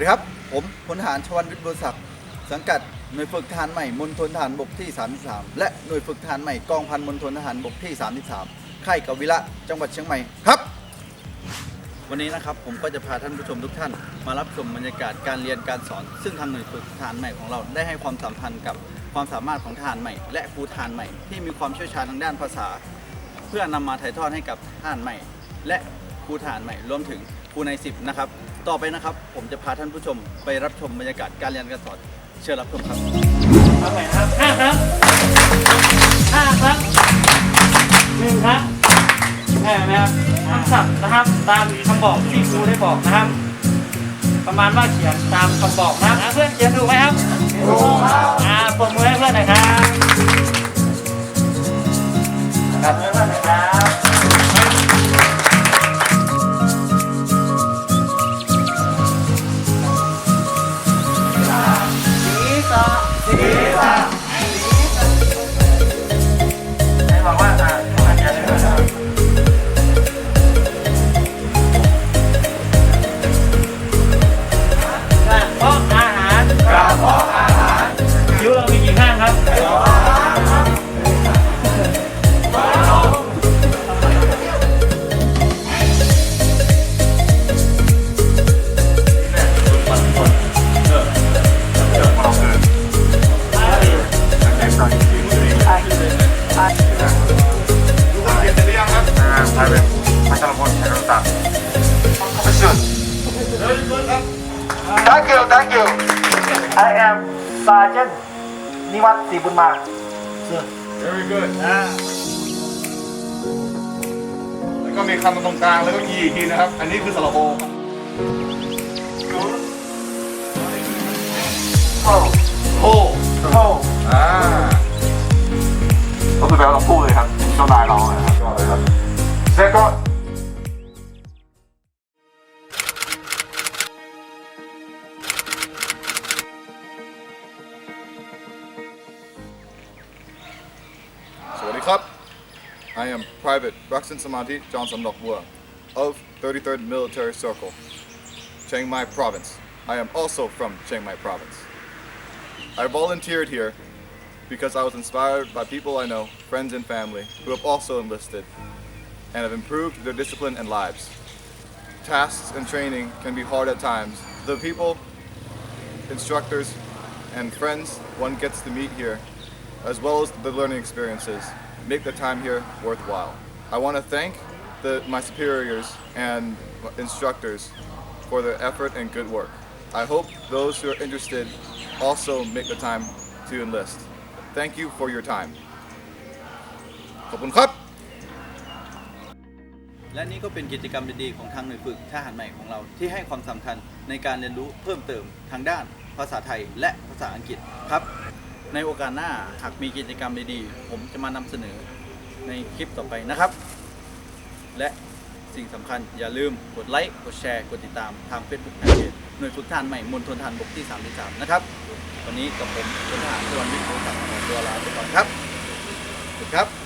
ดีครับ ผมพลทหารชวันวิทย์บุศักดิ์สังกัดหน่วยฝึกทหารใหม่มณฑลทหารบกที่ 33 และหน่วยฝึกทหารใหม่กองพันมณฑลทหารบกที่ 33 ค่ายกวิระจังหวัดเชียงใหม่ครับ วันนี้นะครับผมก็จะพาท่านผู้ชมทุกท่าน มารับชมบรรยากาศการเรียนการสอน ซึ่งทางหน่วยฝึกทหารใหม่ของเราได้ให้ความสัมพันธ์กับความสามารถของทหารใหม่ และครูทหารใหม่ที่มีความเชี่ยวชาญทางด้านภาษา เพื่อนำมาถ่ายทอดให้กับทหารใหม่ และครูทหารใหม่รวมถึง ครูในสิบนะครับ ต่อไปนะครับ ผมจะพาท่านผู้ชมไปรับชมบรรยากาศการเรียนการสอนเชิญรับชมครับเอาใหม่นะครับห้าครั้งห้าครั้งหนึ่งครั้งแค่ไหมครับคำศัพท์นะครับ ตามคำบอกที่ครูได้บอกนะครับ ประมาณว่าเขียนตามคำบอกนะครับอะเพื่อนเขียนถูกไหมครับถูกครับอ่าปรบมือให้เพื่อนหน่อยครับครับให้เพื่อนหน่อยครับ สีสอสี ไอแอมซาเจนนิวัฒน์ศรีบุญมา very good แล้วก็มีคำตรงกลางแล้วก็ยีอีกทีนะครับ อันนี้คือสระโอโแปลว่าเราพูดเลยครับเจ้านายเรานะครับ ก็เลยครับ แล้วก็ สวัสดีครับ I am Private Raksin Samanti Johnson Lokbua of 33rd Military Circle, Chiang Mai Province. I am also from Chiang Mai Province. I volunteered here because I was inspired by people I know, friends and family, who have also enlisted and have improved their discipline and lives. Tasks and training can be hard at times. The people, instructors, and friends one gets to meet here, as well as the learning experiences, make the time here worthwhile. I want to thank the, my superiors and instructors for their effort and good work. I hope those who are interested also make the time to enlist. Thank you for your time. ขอบคุณครับ และนี่ก็เป็นกิจกรรมดีๆของทางหน่วยฝึกทหารใหม่ของเราที่ให้ความสำคัญในการเรียนรู้เพิ่มเติมทางด้านภาษาไทยและภาษาอังกฤษครับ ในโอกาสหน้าหากมีกิจกรรมดีๆ ผมจะมานำเสนอในคลิปต่อไปนะครับ และสิ่งสำคัญอย่าลืมกดไลค์ กดแชร์ กดติดตามทาง Facebook แฟนเพจหน่วยฝึกทหารใหม่มณฑลทหารบกที่ 33 นะครับ วันนี้กับผมพลทหารชวันวิทย์โทรศัพท์ขอตัวลาไปก่อนครับสวัสดีครับ